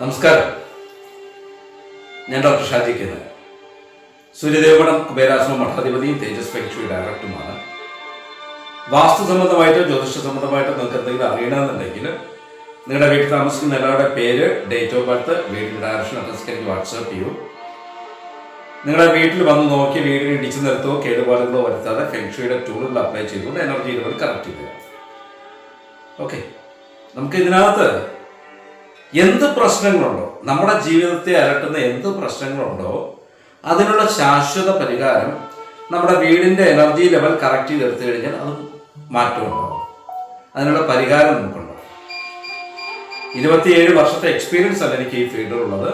നമസ്കാരം. ഞാൻ ഡോക്ടർ ഷാജി കേന്ദ്ര സൂര്യദേവപടം കുബേരാശ്രമ മഠാധിപതിയും തേജസ് ഫെക്ച്വി ഡയറക്ടറുമാണ്. വാസ്തു സംബന്ധമായിട്ടോ ജ്യോതിഷ സംബന്ധമായിട്ടോ നിങ്ങൾക്ക് എന്തെങ്കിലും അറിയണമെന്നുണ്ടെങ്കിൽ നിങ്ങളുടെ വീട്ടിൽ താമസിക്കുന്ന എല്ലാവരുടെ പേര് ഡേറ്റ് ഓഫ് ബർത്ത് വീടിന്റെ ഡയറക്ഷൻ അഡ്രസ് എനിക്ക് വാട്സാപ്പ് ചെയ്യൂ. നിങ്ങളുടെ വീട്ടിൽ വന്ന് നോക്കി വീടിന് ഇടിച്ചു നിർത്തോ കേടുപാടുകളോ വരുത്താതെ ഫെങ്ഷുയുടെ ടൂളുകൾ അപ്ലൈ ചെയ്തുകൊണ്ട് എനർജി ഇതുപോലെ കറക്റ്റ് ചെയ്തു ഓക്കെ നമുക്ക് ഇതിനകത്ത് എന്ത് പ്രശ്നങ്ങളുണ്ടോ നമ്മുടെ ജീവിതത്തെ അലട്ടുന്ന എന്ത് പ്രശ്നങ്ങളുണ്ടോ അതിനുള്ള ശാശ്വത പരിഹാരം നമ്മുടെ വീടിന്റെ എനർജി ലെവൽ കറക്റ്റ് ചെയ്തെടുത്തു കഴിഞ്ഞാൽ അത് മാറ്റമുണ്ടാവും. അതിനുള്ള പരിഹാരം നമുക്കുണ്ടാവും. ഇരുപത്തിയേഴ് വർഷത്തെ എക്സ്പീരിയൻസ് ആണ് എനിക്ക് ഈ ഫീൽഡിലുള്ളത്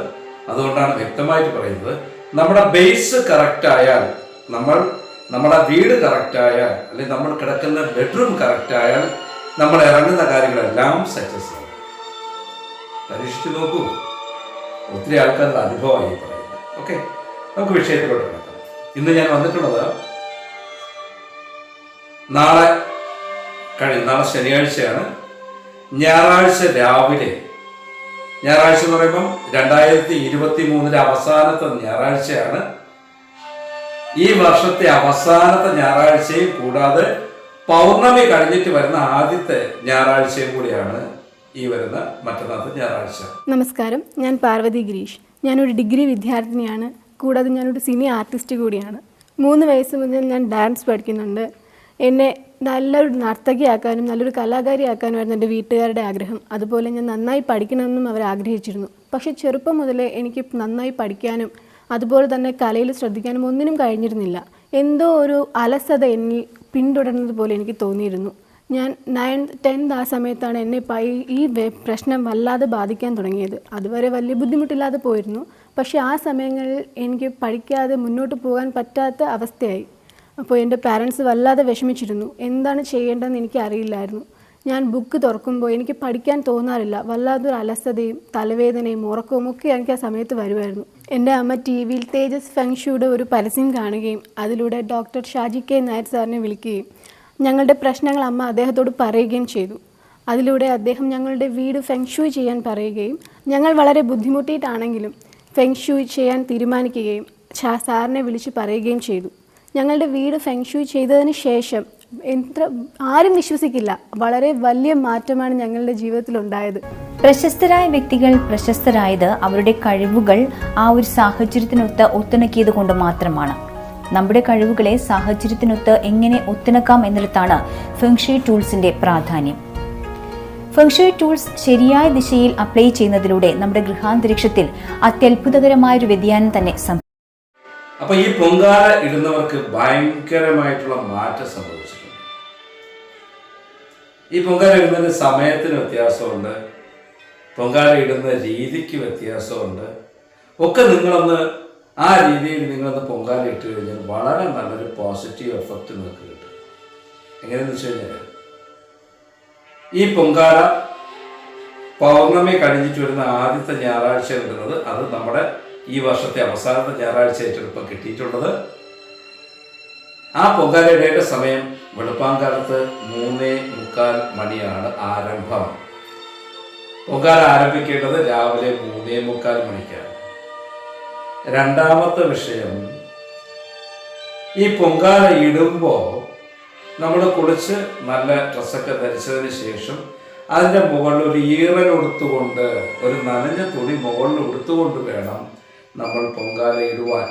അതുകൊണ്ടാണ് വ്യക്തമായിട്ട് പറയുന്നത് നമ്മുടെ ബേസ് കറക്റ്റ് ആയാൽ നമ്മൾ നമ്മുടെ വീട് കറക്റ്റ് ആയാൽ അല്ലെങ്കിൽ നമ്മൾ കിടക്കുന്ന ബെഡ്റൂം കറക്റ്റ് ആയാൽ നമ്മൾ ഇറങ്ങുന്ന കാര്യങ്ങളെല്ലാം സക്സസ് ആവും. പരീക്ഷിച്ച് നോക്കൂ ഒത്തിരി ആൾക്കാരുടെ അനുഭവമായി പറയുന്നത് ഓക്കെ നമുക്ക് വിഷയത്തിലോട്ട് കിടക്കാം ഇന്ന് ഞാൻ വന്നിട്ടുള്ളത് നാളെ കഴിഞ്ഞ നാളെ ശനിയാഴ്ചയാണ് ഞായറാഴ്ച രാവിലെ ഞായറാഴ്ച എന്ന് പറയുമ്പം രണ്ടായിരത്തി ഇരുപത്തി മൂന്നിലെ അവസാനത്തെ ഞായറാഴ്ചയാണ് ഈ വർഷത്തെ അവസാനത്തെ ഞായറാഴ്ചയും കൂടാതെ പൗർണമി കഴിഞ്ഞിട്ട് വരുന്ന ആദ്യത്തെ ഞായറാഴ്ചയും കൂടിയാണ് ഈ വരുന്ന മറ്റന്നാളത്തെ ഞായറാഴ്ച. നമസ്കാരം. ഞാൻ പാർവതി ഗിരീഷ്. ഞാനൊരു ഡിഗ്രി വിദ്യാർത്ഥിനിയാണ്. കൂടാതെ ഞാനൊരു സിനി ആർട്ടിസ്റ്റ് കൂടിയാണ്. മൂന്ന് വയസ്സ് മുതൽ ഞാൻ ഡാൻസ് പഠിക്കുന്നുണ്ട്. എന്നെ നല്ലൊരു നർത്തകിയാക്കാനും നല്ലൊരു കലാകാരിയാക്കാനുമായിരുന്നു എന്റെ വീട്ടുകാരുടെ ആഗ്രഹം. അതുപോലെ ഞാൻ നന്നായി പഠിക്കണമെന്നും അവർ ആഗ്രഹിച്ചിരുന്നു. പക്ഷേ ചെറുപ്പം മുതലേ എനിക്ക് നന്നായി പഠിക്കാനും അതുപോലെ തന്നെ കലയിൽ ശ്രദ്ധിക്കാനും ഒന്നിനും കഴിഞ്ഞിരുന്നില്ല. എന്തോ ഒരു അലസത എന്നിൽ പിന്തുടരുന്നത് പോലെ എനിക്ക് തോന്നിയിരുന്നു. ഞാൻ നയൻത് ടെൻത്ത് ആ സമയത്താണ് എന്നെ ഇപ്പോൾ ഈ പ്രശ്നം വല്ലാതെ ബാധിക്കാൻ തുടങ്ങിയത്. അതുവരെ വലിയ ബുദ്ധിമുട്ടില്ലാതെ പോയിരുന്നു. പക്ഷേ ആ സമയങ്ങളിൽ എനിക്ക് പഠിക്കാതെ മുന്നോട്ട് പോകാൻ പറ്റാത്ത അവസ്ഥയായി. അപ്പോൾ എന്റെ പാരൻസ് വല്ലാതെ വിഷമിച്ചിരുന്നു. എന്താണ് ചെയ്യേണ്ടതെന്ന് എനിക്ക് അറിയില്ലായിരുന്നു. ഞാൻ ബുക്ക് തുറക്കുമ്പോൾ എനിക്ക് പഠിക്കാൻ തോന്നാറില്ല. വല്ലാതൊരു അലസതയും തലവേദനയും ഉറക്കവും ഒക്കെ എനിക്ക് ആ സമയത്ത് വരുമായിരുന്നു. എന്റെ അമ്മ ടി വിയിൽ തേജസ് ഫെങ്ഷുയുടെ ഒരു പരസ്യം കാണുകയും അതിലൂടെ ഡോക്ടർ ഷാജി കെ നായർ സാറിനെ വിളിക്കുകയും ഞങ്ങളുടെ പ്രശ്നങ്ങൾ അമ്മ അദ്ദേഹത്തോട് പറയുകയും ചെയ്തു. അതിലൂടെ അദ്ദേഹം ഞങ്ങളുടെ വീട് ഫെങ്ഷൂയി ചെയ്യാൻ പറയുകയും ഞങ്ങൾ വളരെ ബുദ്ധിമുട്ടിയിട്ടാണെങ്കിലും ഫെങ്ഷൂയി ചെയ്യാൻ തീരുമാനിക്കുകയും സാറിനെ വിളിച്ച് പറയുകയും ചെയ്തു. ഞങ്ങളുടെ വീട് ഫെങ്ഷൂയി ചെയ്തതിന് ശേഷം എത്ര ആരും വിശ്വസിക്കില്ല. വളരെ വലിയ മാറ്റമാണ് ഞങ്ങളുടെ ജീവിതത്തിൽ ഉണ്ടായത്. പ്രശസ്തരായ വ്യക്തികൾ പ്രശസ്തരായത് അവരുടെ കഴിവുകൾ ആ ഒരു സാഹചര്യത്തിനൊത്ത് ഒത്തിണക്കിയത് കൊണ്ട് മാത്രമാണ്. നമ്മുടെ കഴിവുകളെ സാഹചര്യത്തിനൊത്ത് എങ്ങനെ ഒത്തിണക്കാം എന്നിടത്താണ് ഫെങ്ഷി ടൂൾസിന്റെ പ്രാധാന്യം. ഫെങ്ഷി ടൂൾസ് ശരിയായ ദിശയിൽ അപ്ലൈ ചെയ്യുന്നതിലൂടെ നമ്മുടെ ഗൃഹാന്തരീക്ഷത്തിൽ അത്യത്ഭുതകരമായ ഒരു വ്യതിയാനം തന്നെ അപ്പൊ ഈ പൊങ്കാല ഇടുന്നവർക്ക് ഭയങ്കരമായിട്ടുള്ള മാറ്റം സംഭവിച്ചിട്ടുണ്ട്. ഈ പൊങ്കാല ഇടുന്നതിന് സമയത്തിന് വ്യത്യാസമുണ്ട്. പൊങ്കാല ഇടുന്ന രീതിക്ക് വ്യത്യാസമുണ്ട്. ഒക്കെ നിങ്ങളൊന്ന് ആ രീതിയിൽ നിങ്ങളത് പൊങ്കാല ഇട്ട് കഴിഞ്ഞാൽ വളരെ നല്ലൊരു പോസിറ്റീവ് എഫക്റ്റ് നിങ്ങൾക്ക് കിട്ടും. എങ്ങനെയെന്ന് വെച്ച് കഴിഞ്ഞാൽ ഈ പൊങ്കാല പൗർണമി കഴിഞ്ഞിട്ട് വരുന്ന ആദ്യത്തെ ഞായറാഴ്ച വരുന്നത് അത് നമ്മുടെ ഈ വർഷത്തെ അവസാനത്തെ ഞായറാഴ്ച ഇപ്പം കിട്ടിയിട്ടുള്ളത്. ആ പൊങ്കാലയുടെ സമയം വെളുപ്പാങ്കാലത്ത് മൂന്നേ മുക്കാൽ മണിയാണ് ആരംഭം. പൊങ്കാല ആരംഭിക്കേണ്ടത് രാവിലെ മൂന്നേ മുക്കാൽ മണിക്കാണ്. രണ്ടാമത്തെ വിഷയം ഈ പൊങ്കാല ഇടുമ്പോൾ നമ്മൾ കുളിച്ച് നല്ല ഡ്രസ്സൊക്കെ ധരിച്ചതിന് ശേഷം അതിന്റെ മുകളിൽ ഒരു ഈറൻ ഉടുത്തുകൊണ്ട് ഒരു നനഞ്ഞ തുണി മുകളിൽ ഉടുത്തുകൊണ്ട് വേണം നമ്മൾ പൊങ്കാല ഇടുവാൻ.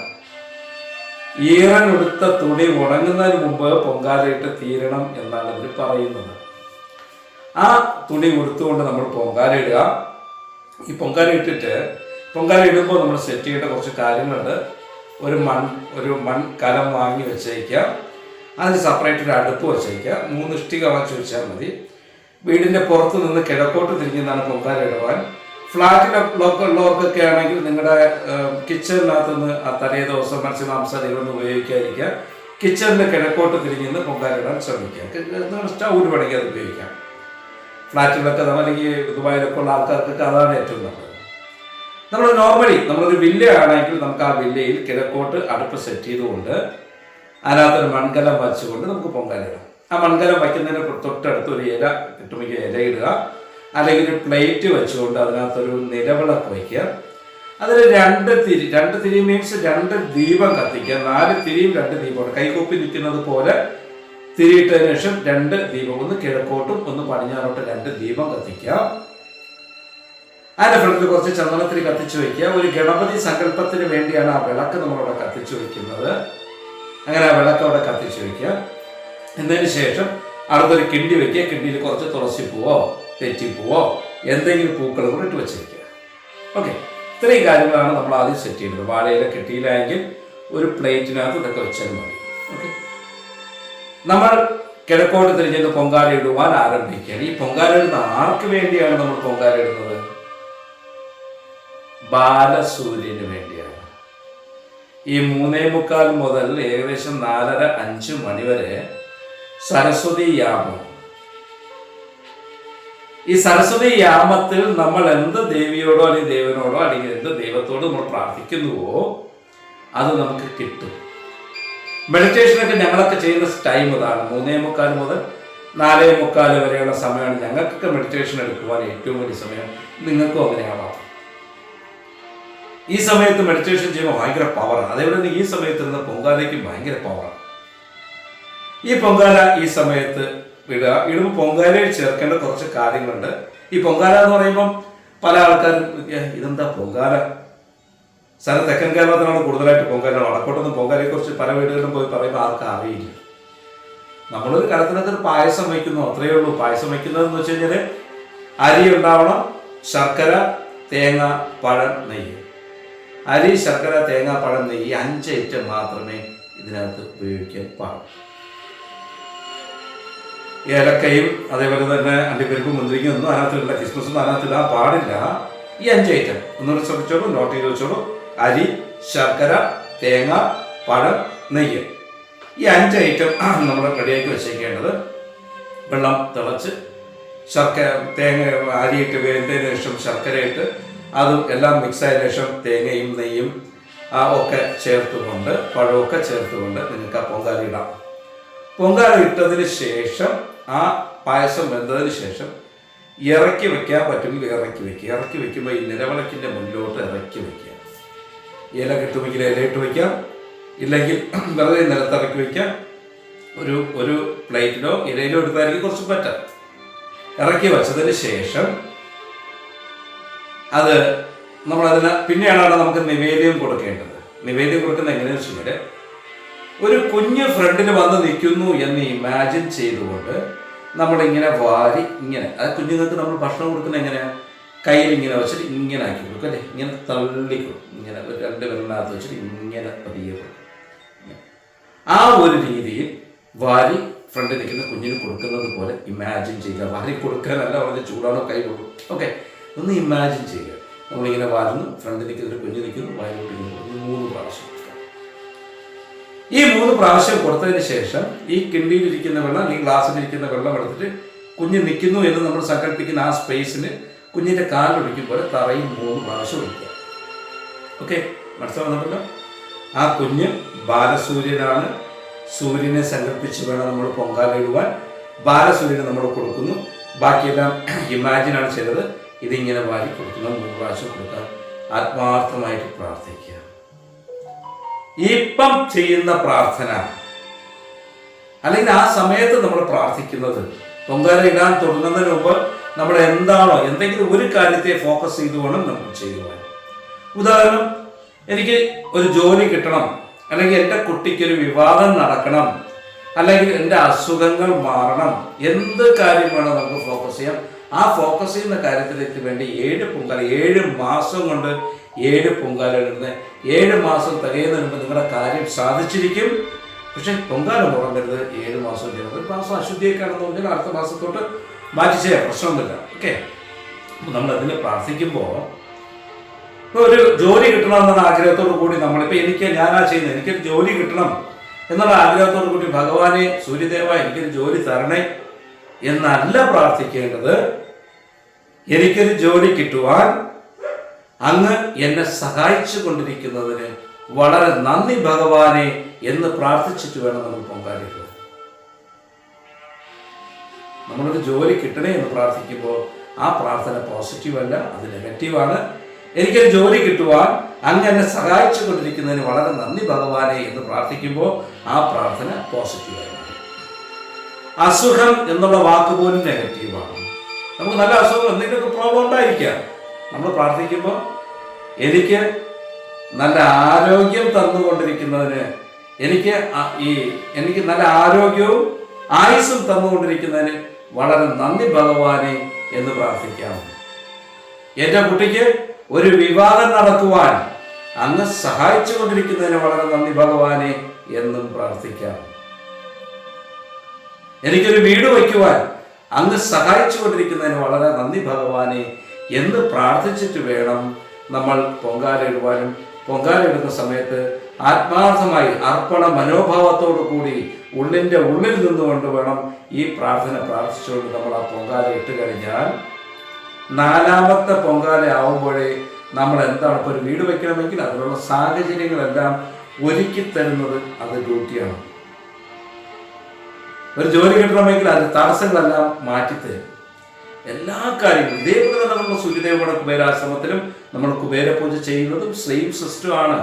ഈറൻ ഉടുത്ത തുണി ഉണങ്ങുന്നതിന് മുമ്പ് പൊങ്കാലയിട്ട് തീരണം എന്നാണ് ഇവർ പറയുന്നത്. ആ തുണി ഉടുത്തുകൊണ്ട് നമ്മൾ പൊങ്കാല ഇടുക. ഈ പൊങ്കാല ഇട്ടിട്ട് പൊങ്കാല ഇടുമ്പോൾ നമ്മൾ സെറ്റ് ചെയ്യേണ്ട കുറച്ച് കാര്യങ്ങളുണ്ട്. ഒരു മൺ ഒരു മൺ കലം വാങ്ങി വെച്ചേക്കാം. അതിന് സെപ്പറേറ്റ് ഒരു അടുപ്പ് വെച്ചേക്കാം. മൂന്ന് ഇഷ്ടിക വാങ്ങിച്ച് വെച്ചാൽ മതി. വീടിന്റെ പുറത്ത് നിന്ന് കിഴക്കോട്ട് തിരിഞ്ഞാണ് പൊങ്കാല ഇടുവാൻ. ഫ്ലാറ്റിലെ ലോക്ക് ലോക്കൊക്കെ ആണെങ്കിൽ നിങ്ങളുടെ കിച്ചണിനകത്ത് നിന്ന് ആ തലേ ദിവസം മത്സ്യമാംസാദികളൊന്നും ഉപയോഗിക്കാതിരിക്കുക കിച്ചണിന്റെ കിഴക്കോട്ട് തിരിഞ്ഞ് നിന്ന് പൊങ്കാല ഇടാൻ ശ്രമിക്കുക നിങ്ങൾ ഒരു പണിക്ക് അത് ഉപയോഗിക്കാം. ഫ്ലാറ്റിലൊക്കെ അല്ലെങ്കിൽ ദുബായിലൊക്കെ ഉള്ള ആൾക്കാർക്കൊക്കെ അതാണ് ഏറ്റവും നല്ലത്. നമ്മൾ നോർമലി നമ്മളൊരു വില്ല ആണെങ്കിൽ നമുക്ക് ആ വില്ലയിൽ കിഴക്കോട്ട് അടുപ്പ് സെറ്റ് ചെയ്തുകൊണ്ട് അതിനകത്തൊരു മൺകലം വച്ചുകൊണ്ട് നമുക്ക് പൊങ്കാല ഇടാം. ആ മൺകലം വയ്ക്കുന്നതിന് തൊട്ടടുത്ത് ഒരു ഇല കിട്ടുമെങ്കിൽ ഇല ഇടുക അല്ലെങ്കിൽ ഒരു പ്ലേറ്റ് വെച്ചുകൊണ്ട് അതിനകത്തൊരു നിലവിളക്ക് വയ്ക്കുക. അതിൽ രണ്ട് തിരി രണ്ട് തിരി മീൻസ് രണ്ട് ദീപം കത്തിക്കുക. നാല് തിരിയും രണ്ട് ദീപമാണ് കൈകൊപ്പി നിൽക്കുന്നത് പോലെ തിരിയിട്ടതിന് ശേഷം രണ്ട് ദീപം ഒന്ന് കിഴക്കോട്ടും ഒന്ന് പടിഞ്ഞാറോട്ടും രണ്ട് ദീപം കത്തിക്കുക. അതിന്റെ ഫ്രണ്ടിൽ കുറച്ച് ചന്ദനത്തിരി കത്തിച്ചു വെക്കുക ഒരു ഗണപതി സങ്കല്പത്തിന് വേണ്ടിയാണ് ആ വിളക്ക് നമ്മളവിടെ കത്തിച്ചു വെക്കുന്നത് അങ്ങനെ ആ വിളക്ക് അവിടെ കത്തിച്ചു വെക്കുക എന്നതിന് ശേഷം അടുത്തൊരു കിണ്ടി വെക്കുക കിണ്ടിയിൽ കുറച്ച് തുളസി പൂവോ തെറ്റിപ്പൂവോ എന്തെങ്കിലും പൂക്കൾ കൂടെ ഇട്ട് വെച്ചിരിക്കുക. ഓക്കെ ഇത്രയും കാര്യങ്ങളാണ് നമ്മൾ ആദ്യം സെറ്റ് ചെയ്യുന്നത് വാഴയില കിട്ടിയില്ലെങ്കിൽ ഒരു പ്ലേറ്റിനകത്ത് ഇതൊക്കെ വെച്ചാൽ മതി. ഓക്കെ നമ്മൾ കിഴക്കോട്ട് തിരിഞ്ഞത് പൊങ്കാല ഇടുവാൻ ആരംഭിക്കുകയാണ്. ഈ പൊങ്കാല ഇടുന്ന ആർക്ക് വേണ്ടിയാണ് നമ്മൾ പൊങ്കാല ഇടുന്നത്? ബാലസൂര്യന് വേണ്ടിയാണ്. ഈ മൂന്നേ മുക്കാൽ മുതൽ ഏകദേശം നാലര അഞ്ച് മണിവരെ സരസ്വതി യാമം. ഈ സരസ്വതി യാമത്തിൽ നമ്മൾ എന്ത് ദേവിയോടോ അല്ലെങ്കിൽ ദേവനോടോ അല്ലെങ്കിൽ എന്ത് ദൈവത്തോടോ നമ്മൾ പ്രാർത്ഥിക്കുന്നുവോ അത് നമുക്ക് കിട്ടും. മെഡിറ്റേഷനൊക്കെ ഞങ്ങളൊക്കെ ചെയ്യുന്ന ടൈം ഇതാണ്. മൂന്നേ മുക്കാൽ മുതൽ നാലേ മുക്കാൽ വരെയുള്ള സമയമാണ് ഞങ്ങൾക്കൊക്കെ മെഡിറ്റേഷൻ എടുക്കുവാൻ ഏറ്റവും വലിയ സമയം. നിങ്ങൾക്കും അങ്ങനെയാവാം. ഈ സമയത്ത് മെഡിറ്റേഷൻ ചെയ്യുമ്പോൾ ഭയങ്കര പവറാണ് അതേപോലെ തന്നെ ഈ സമയത്ത് ഇരുന്ന പൊങ്കാലയ്ക്ക് ഭയങ്കര പവറാണ് ഈ പൊങ്കാല ഈ സമയത്ത് ഇടുക. ഇടുമ്പോൾ പൊങ്കാലയിൽ ചേർക്കേണ്ട കുറച്ച് കാര്യങ്ങളുണ്ട്. ഈ പൊങ്കാല എന്ന് പറയുമ്പം പല ആൾക്കാരും ഇതെന്താ പൊങ്കാല? സ്ഥലം തെക്കൻ കേരളത്തിലാണ് കൂടുതലായിട്ട് പൊങ്കാല വടക്കോട്ടൊന്നും പൊങ്കാലയെ കുറിച്ച് പല വീടുകളിലും പോയി പറയുമ്പോൾ ആർക്കും അറിയില്ല. നമ്മളൊരു കലത്തിനകത്ത് പായസം വയ്ക്കുന്നു. അത്രയേ ഉള്ളൂ. പായസം വയ്ക്കുന്നതെന്ന് വെച്ച് കഴിഞ്ഞാൽ അരി ഉണ്ടാവണം ശർക്കര തേങ്ങ പഴം നെയ്യ്. അരി ശർക്കര തേങ്ങ പഴം നെയ്യ് ഈ അഞ്ച് ഐറ്റം മാത്രമേ ഇതിനകത്ത് ഉപയോഗിക്കാൻ പാടുള്ളൂ. ഏലക്കയും അതേപോലെ തന്നെ അണ്ടിപ്പരിപ്പും മുന്തിരിക്കും ഒന്നും അതിനകത്തില്ല ഒന്നും അതിനകത്തില്ല പാടില്ല. ഈ അഞ്ച് ഐറ്റം ഒന്നുകൂടി ശ്രദ്ധിച്ചോളൂ നോട്ട് ചെയ്ത് വെച്ചോളൂ. അരി ശർക്കര തേങ്ങ പഴം നെയ്യ്. ഈ അഞ്ച് ഐറ്റം നമ്മൾ റെഡിയാക്കി വെച്ചേക്കേണ്ടത് വെള്ളം തിളച്ച് ശർക്കര തേങ്ങ അരിയിട്ട് വേണ്ടതിന് ശേഷം ശർക്കര ഇട്ട് അതും എല്ലാം മിക്സ് ആയതിനു ശേഷം തേങ്ങയും നെയ്യും ഒക്കെ ചേർത്തുകൊണ്ട് പഴമൊക്കെ ചേർത്തുകൊണ്ട് നിങ്ങൾക്ക് ആ പൊങ്കാല ഇടാം. പൊങ്കാല ഇട്ടതിന് ശേഷം ആ പായസം വെന്തതിന് ശേഷം ഇറക്കി വെക്കാൻ പറ്റുമെങ്കിൽ ഇറക്കി വെക്കുക. ഇറക്കി വെക്കുമ്പോൾ ഈ നിലവിളക്കിന്റെ മുന്നിലോട്ട് ഇറക്കി വെക്കുക. ഇല കിട്ടുമെങ്കിൽ ഇലയിട്ട് വയ്ക്കാം ഇല്ലെങ്കിൽ വെറുതെ നിലത്തിറക്കി വയ്ക്കാം ഒരു ഒരു പ്ലേറ്റിലോ ഇലയിലോ എടുത്തായിരിക്കും കുറച്ച് പറ്റാം. ഇറക്കി വെച്ചതിന് ശേഷം അത് നമ്മളതിന് പിന്നെയാണ് അവിടെ നമുക്ക് നിവേദ്യം കൊടുക്കേണ്ടത്. നിവേദ്യം കൊടുക്കുന്നത് എങ്ങനെയാണെന്ന് വെച്ചാൽ ഒരു കുഞ്ഞ് ഫ്രണ്ടിന് വന്ന് നിൽക്കുന്നു എന്ന് ഇമാജിൻ ചെയ്തുകൊണ്ട് നമ്മളിങ്ങനെ വാരി ഇങ്ങനെ അത് കുഞ്ഞുങ്ങൾക്ക് നമ്മൾ ഭക്ഷണം കൊടുക്കുന്ന എങ്ങനെയാണ് കയ്യിൽ ഇങ്ങനെ വെച്ചിട്ട് ഇങ്ങനെ ആക്കി കൊടുക്കും അല്ലേ? ഇങ്ങനെ തള്ളി കൊടുക്കും. ഇങ്ങനെ രണ്ട് വിരലിനകത്ത് വെച്ചിട്ട് ഇങ്ങനെ പതിയെ കൊടുക്കും. ആ ഒരു രീതിയിൽ വാരി ഫ്രണ്ടിൽ നിൽക്കുന്ന കുഞ്ഞിന് കൊടുക്കുന്നത് പോലെ ഇമാജിൻ ചെയ്യുക. വാരി കൊടുക്കാനല്ല വളരെ ചൂടാണോ കൈ കൊടുക്കും. ഓക്കെ ഒന്ന് ഇമാജിൻ ചെയ്യുക. നമ്മളിങ്ങനെ വാരുന്നു ഫ്രണ്ട് നിൽക്കുന്ന ഒരു കുഞ്ഞ് നിൽക്കുന്നു വായിലോട്ട് ഇങ്ങനെ മൂന്ന് പ്രാവശ്യം. ഈ മൂന്ന് പ്രാവശ്യം കൊടുത്തതിന് ശേഷം ഈ കിണ്ടിയിലിരിക്കുന്ന വെള്ളം അല്ലെങ്കിൽ ഗ്ലാസ്സിലിരിക്കുന്ന വെള്ളം എടുത്തിട്ട് കുഞ്ഞ് നിൽക്കുന്നു എന്ന് നമ്മൾ സങ്കല്പിക്കുന്ന ആ സ്പേസിന് കുഞ്ഞിന്റെ കാലൊടിക്കുമ്പോൾ തറയിൽ മൂന്ന് പ്രാവശ്യം ഒഴിക്കുക. ഓക്കെ മനസ്സിലാവുന്നുണ്ടല്ലോ ആ കുഞ്ഞ് ബാലസൂര്യനാണ്. സൂര്യനെ സങ്കല്പിച്ച് വേണം നമ്മൾ പൊങ്കാല ഇടുവാൻ ബാലസൂര്യനെ നമ്മൾ കൊടുക്കുന്നു. ബാക്കിയെല്ലാം ഇമാജിനാണ് ചെയ്തത്. ഇതിങ്ങനെ വാരി കൊടുക്കുന്ന മൂന്ന് പ്രാവശ്യം കൊടുക്കുക ആത്മാർത്ഥമായിട്ട് പ്രാർത്ഥിക്കുക. ഇപ്പം ചെയ്യുന്ന പ്രാർത്ഥന അല്ലെങ്കിൽ ആ സമയത്ത് നമ്മൾ പ്രാർത്ഥിക്കുന്നത് പൊങ്കാല ഇടാൻ തുടങ്ങുന്നതിന് മുമ്പ് നമ്മൾ എന്താണോ എന്തെങ്കിലും ഒരു കാര്യത്തെ ഫോക്കസ് ചെയ്തു വേണം നമ്മൾ ചെയ്യുവാൻ. ഉദാഹരണം എനിക്ക് ഒരു ജോലി കിട്ടണം അല്ലെങ്കിൽ എന്റെ കുട്ടിക്കൊരു വിവാദം നടക്കണം അല്ലെങ്കിൽ എന്റെ അസുഖങ്ങൾ മാറണം എന്ത് കാര്യം വേണം നമുക്ക് ഫോക്കസ് ചെയ്യാം ആ ഫോക്കസ് ചെയ്യുന്ന കാര്യത്തിലേക്ക് വേണ്ടി ഏഴ് പൊങ്കാല ഏഴ് മാസം കൊണ്ട് ഏഴ് പൊങ്കാല ഇടുന്നത് ഏഴ് മാസം തികയുന്നതിന് മുമ്പ് നിങ്ങളുടെ കാര്യം സാധിച്ചിരിക്കും. പക്ഷെ പൊങ്കാല മുടങ്ങരുത്. ഏഴ് മാസം ചെയ്യണം ഒരു മാസം അശുദ്ധിയൊക്കെ പറഞ്ഞാൽ അടുത്ത മാസത്തോട്ട് മാറ്റി ചെയ്യാം പ്രശ്നമൊന്നുമില്ല ഓക്കെ നമ്മൾ അതിന് പ്രാർത്ഥിക്കുമ്പോൾ ഇപ്പോൾ ഒരു ജോലി കിട്ടണം എന്നുള്ള ആഗ്രഹത്തോടു കൂടി നമ്മളിപ്പോൾ എനിക്ക് ഞാനാ ചെയ്യുന്നത്. എനിക്കൊരു ജോലി കിട്ടണം എന്നുള്ള ആഗ്രഹത്തോടു കൂടി ഭഗവാനെ സൂര്യദേവ എനിക്കൊരു ജോലി തരണേ എന്നല്ല പ്രാർത്ഥിക്കേണ്ടത്. എനിക്കൊരു ജോലി കിട്ടുവാൻ അങ്ങ് എന്നെ സഹായിച്ചു കൊണ്ടിരിക്കുന്നതിന് വളരെ നന്ദി ഭഗവാനെ എന്ന് പ്രാർത്ഥിച്ചിട്ട് വേണം നമ്മൾ പൊങ്കാലിക്കുക നമ്മളൊരു ജോലി കിട്ടണേ എന്ന് പ്രാർത്ഥിക്കുമ്പോൾ ആ പ്രാർത്ഥന പോസിറ്റീവ് അല്ല അത് നെഗറ്റീവാണ് എനിക്കൊരു ജോലി കിട്ടുവാൻ അങ്ങ് എന്നെ സഹായിച്ചു കൊണ്ടിരിക്കുന്നതിന് വളരെ നന്ദി ഭഗവാനെ എന്ന് പ്രാർത്ഥിക്കുമ്പോൾ ആ പ്രാർത്ഥന പോസിറ്റീവായി. അസുഖം എന്നുള്ള വാക്ക് പോലും നെഗറ്റീവാണ് നമുക്ക് നല്ല അസുഖം എന്തെങ്കിലുമൊക്കെ പ്രോബ്ലം ഉണ്ടായിരിക്കാം. നമ്മൾ പ്രാർത്ഥിക്കുമ്പോൾ എനിക്ക് നല്ല ആരോഗ്യം തന്നുകൊണ്ടിരിക്കുന്നതിന് എനിക്ക് ഈ എനിക്ക് നല്ല ആരോഗ്യവും ആയുസ്സും തന്നുകൊണ്ടിരിക്കുന്നതിന് വളരെ നന്ദി ഭഗവാനെ എന്ന് പ്രാർത്ഥിക്കാം. എന്റെ കുട്ടിക്ക് ഒരു വിവാദം നടക്കുവാൻ അങ്ങ് സഹായിച്ചു കൊണ്ടിരിക്കുന്നതിന് വളരെ നന്ദി ഭഗവാനെ എന്നും പ്രാർത്ഥിക്കാം. എനിക്കൊരു വീട് വയ്ക്കുവാൻ അങ്ങ് സഹായിച്ചു കൊണ്ടിരിക്കുന്നതിന് വളരെ നന്ദി ഭഗവാനെ. എന്ന് പ്രാർത്ഥിച്ചിട്ട് വേണം നമ്മൾ പൊങ്കാല ഇടുവാനും പൊങ്കാല ഇടുന്ന സമയത്ത് ആത്മാർത്ഥമായി അർപ്പണ മനോഭാവത്തോടു കൂടി ഉള്ളിന്റെ ഉള്ളിൽ നിന്നുകൊണ്ട് വേണം ഈ പ്രാർത്ഥന പ്രാർത്ഥിച്ചുകൊണ്ട് നമ്മൾ ആ പൊങ്കാല ഇട്ട് കഴിഞ്ഞാൽ. നാലാമത്തെ പൊങ്കാല ആവുമ്പോഴേ നമ്മൾ എന്താണ് ഇപ്പോൾ ഒരു വീട് വയ്ക്കണമെങ്കിൽ അതിനുള്ള സാഹചര്യങ്ങളെല്ലാം ഒരുക്കി തരുന്നത് അത് ഡ്യൂട്ടിയാണ്. ഒരു ജോലി കിട്ടണമെങ്കിൽ അത് തടസ്സങ്ങളെല്ലാം മാറ്റിത്തരും. എല്ലാ കാര്യങ്ങളും ഇതേപോലെ തന്നെ നമ്മൾ സൂര്യദേവയുടെ കുബേരാശ്രമത്തിലും നമ്മൾ കുബേര പൂജ ചെയ്യുന്നതും സെയിം സിസ്റ്റമാണ്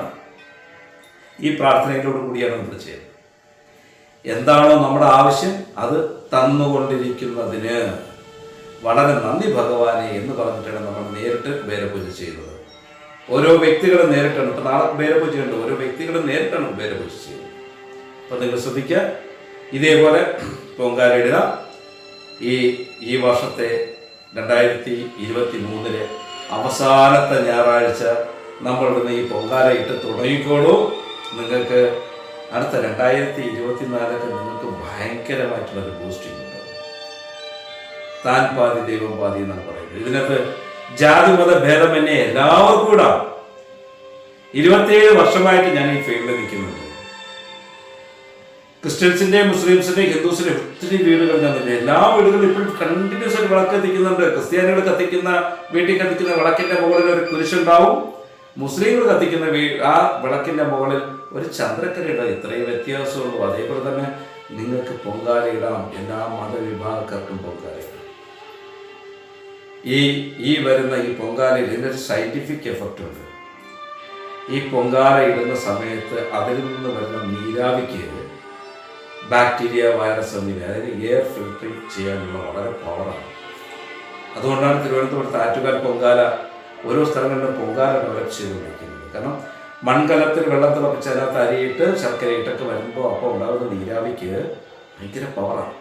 ഈ പ്രാർത്ഥനയിലോട് കൂടിയാണ് നമ്മൾ ചെയ്യുന്നത്. എന്താണോ നമ്മുടെ ആവശ്യം അത് തന്നുകൊണ്ടിരിക്കുന്നതിന് വളരെ നന്ദി ഭഗവാനെ എന്ന് പറഞ്ഞിട്ടാണ് നമ്മൾ നേരിട്ട് കുബേരപൂജ ചെയ്യുന്നത്. ഓരോ വ്യക്തികളും നേരിട്ടാണ്. ഇപ്പം നാളെ കുബേരപൂജയുണ്ട്. ഓരോ വ്യക്തികളും നേരിട്ടാണ് കുബേരപൂജ ചെയ്യുന്നത്. അപ്പം നിങ്ങൾ ശ്രദ്ധിക്കുക ഇതേപോലെ പൊങ്കാലയിടുക. ഈ ഈ വർഷത്തെ രണ്ടായിരത്തി ഇരുപത്തി മൂന്നിലെ അവസാനത്തെ ഞായറാഴ്ച നമ്മളിടുന്ന ഈ പൊങ്കാല ഇട്ട് തുടങ്ങിക്കോളൂ. നിങ്ങൾക്ക് അടുത്ത രണ്ടായിരത്തി ഇരുപത്തിനാലൊക്കെ നിങ്ങൾക്ക് ഭയങ്കരമായിട്ടുള്ളൊരു ബൂസ്റ്റിംഗ് ഉണ്ടാവും താൻ പാതി ദൈവം പാതി എന്നാണ് പറയുന്നത്. ഇതിനകത്ത് ജാതി മത ഭേദമന്യേ എല്ലാവർക്കും ഇടാം. ഇരുപത്തിയേഴ് വർഷമായിട്ട് ഞാൻ ഈ ഫീൽഡിൽ നിൽക്കുന്നുണ്ട്. ക്രിസ്ത്യൻസിന്റെയും മുസ്ലിംസിന്റെ ഹിന്ദുസിന്റെ ഒത്തിരി വീടുകൾ തന്നില്ല എല്ലാ വീടുകളും ഇപ്പോഴും കണ്ടിന്യൂസ് ആയിട്ട് വിളക്ക് കത്തിക്കുന്നുണ്ട്. ക്രിസ്ത്യാനികൾ കത്തിക്കുന്ന വീട്ടിൽ കത്തിക്കുന്ന വിളക്കിന്റെ മുകളിൽ ഒരു കുരിശുണ്ടാവും. മുസ്ലിങ്ങൾ കത്തിക്കുന്ന വീ ആ വിളക്കിന്റെ മുകളിൽ ഒരു ചന്ദ്രക്കരയുടെ ഇത്രയും വ്യത്യാസമുള്ളൂ. അതേപോലെ തന്നെ നിങ്ങൾക്ക് പൊങ്കാലയിടാം. എല്ലാ മതവിഭാഗക്കാർക്കും പൊങ്കാലയിടാം. ഈ ഈ വരുന്ന ഈ പൊങ്കാലയിൽ ഇതിനൊരു സയന്റിഫിക് എഫക്റ്റ് ഉണ്ട്. ഈ പൊങ്കാല ഇടുന്ന സമയത്ത് അതിൽ നിന്ന് വരുന്ന നീരാവിക്ക് ബാക്ടീരിയ വൈറസ് എന്നിവ. അതായത് എയർ ഫിൽട്ടറിങ് ചെയ്യാനുള്ള വളരെ പവറാണ് അതുകൊണ്ടാണ് തിരുവനന്തപുരത്ത് ആറ്റുകാൽ പൊങ്കാല ഓരോ സ്ഥലങ്ങളിലും പൊങ്കാല ഡെവലപ്പ് വിളിക്കുന്നത് കാരണം മൺകലത്തിൽ വെള്ളം തിളപ്പിച്ച് അതിനകത്ത് അരിയിട്ട് ശർക്കര ഇട്ടൊക്കെ വരുമ്പോൾ അപ്പോൾ ഉണ്ടാകുന്ന നീരാവിക്ക് ഭയങ്കര പവറാണ്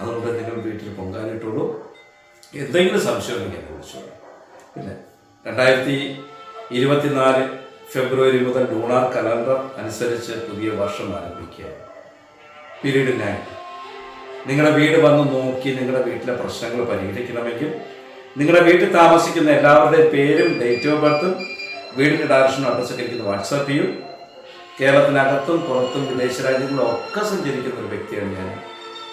അതുകൊണ്ട് നിങ്ങൾ വീട്ടിൽ പൊങ്കാല ഇട്ടുള്ളൂ എന്തെങ്കിലും സംശയം ഉണ്ടെങ്കിൽ എന്നെ വിളിച്ചോളൂ. പിന്നെ രണ്ടായിരത്തി ഇരുപത്തിനാല് ഫെബ്രുവരി മുതൽ ലൂണാർ കലണ്ടർ അനുസരിച്ച് പുതിയ വർഷം ആരംഭിക്കുക. പീരീഡ് നയൻ നിങ്ങളുടെ വീട് വന്ന് നോക്കി നിങ്ങളുടെ വീട്ടിലെ പ്രശ്നങ്ങൾ പരിഹരിക്കണമെങ്കിൽ നിങ്ങളുടെ വീട്ടിൽ താമസിക്കുന്ന എല്ലാവരുടെയും പേരും ഡേറ്റ് ഓഫ് ബർത്തും വീടിന്റെ ഡയറക്ഷനും അഡ്രസ്സൊക്കെ എനിക്ക് വാട്സാപ്പ് ചെയ്യും. കേരളത്തിനകത്തും പുറത്തും വിദേശ രാജ്യങ്ങളും ഒക്കെ സഞ്ചരിക്കുന്ന ഒരു വ്യക്തിയാണ് ഞാൻ.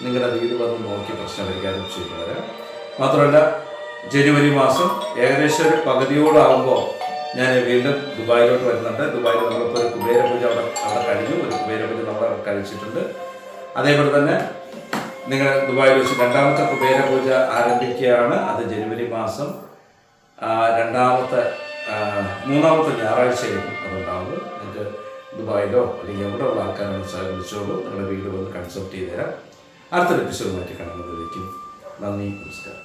നിങ്ങളുടെ വീട് വന്ന് നോക്കി പ്രശ്നം പരിഹാരം ചെയ്യുന്നത് മാത്രമല്ല ജനുവരി മാസം ഏകദേശം ഒരു പകുതിയോടാകുമ്പോൾ ഞാൻ വീണ്ടും ദുബായിലോട്ട് വരുന്നുണ്ട്. ദുബായിൽ നമ്മളിപ്പോൾ ഒരു കുബേര പൂജ അവിടെ അവിടെ കഴിഞ്ഞു. ഒരു കുബേര പൂജ നമ്മൾ കഴിച്ചിട്ടുണ്ട്. അതേപോലെ തന്നെ നിങ്ങൾ ദുബായിൽ വെച്ച് രണ്ടാമത്തെ കുബേര പൂജ ആരംഭിക്കുകയാണ്. അത് ജനുവരി മാസം രണ്ടാമത്തെ മൂന്നാമത്തെ ഞായറാഴ്ചയായിരുന്നു അതുണ്ടാവുന്നത്. നിങ്ങൾക്ക് ദുബായിലോ അല്ലെങ്കിൽ എവിടെ ഉള്ള ആൾക്കാരോട് വിളിച്ചോളൂ നിങ്ങളുടെ വീട് വന്ന് കൺസൾട്ട് ചെയ്ത് തരാം അടുത്തൊരു എപ്പിസോഡ് മാറ്റി കാണുന്നതിലേക്കും നന്ദി നമസ്കാരം.